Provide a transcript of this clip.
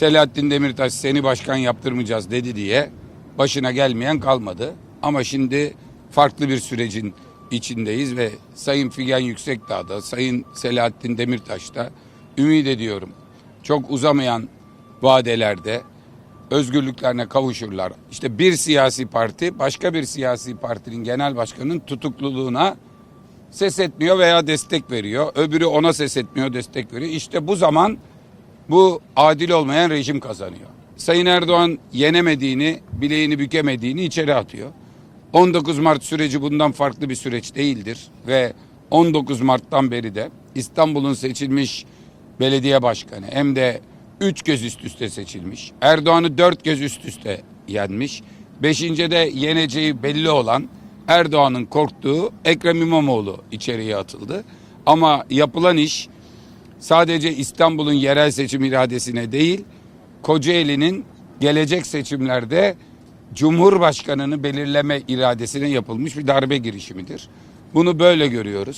Selahattin Demirtaş seni başkan yaptırmayacağız dedi diye başına gelmeyen kalmadı. Ama şimdi farklı bir sürecin içindeyiz ve Sayın Figen Yüksekdağ'da, Sayın Selahattin Demirtaş'ta ümit ediyorum. Çok uzamayan vadelerde özgürlüklerine kavuşurlar. İşte bir siyasi parti başka bir siyasi partinin genel başkanının tutukluluğuna ses etmiyor veya destek veriyor. Öbürü ona ses etmiyor, destek veriyor. İşte bu zaman bu adil olmayan rejim kazanıyor. Sayın Erdoğan yenemediğini, bileğini bükemediğini içeri atıyor. 19 Mart süreci bundan farklı bir süreç değildir ve 19 Mart'tan beri de İstanbul'un seçilmiş belediye başkanı hem de 3 kez üst üste seçilmiş. Erdoğan'ı 4 kez üst üste yenmiş. Beşinci de yeneceği belli olan Erdoğan'ın korktuğu Ekrem İmamoğlu içeriye atıldı. Ama yapılan iş sadece İstanbul'un yerel seçim iradesine değil, Kocaeli'nin gelecek seçimlerde Cumhurbaşkanını belirleme iradesine yapılmış bir darbe girişimidir. Bunu böyle görüyoruz.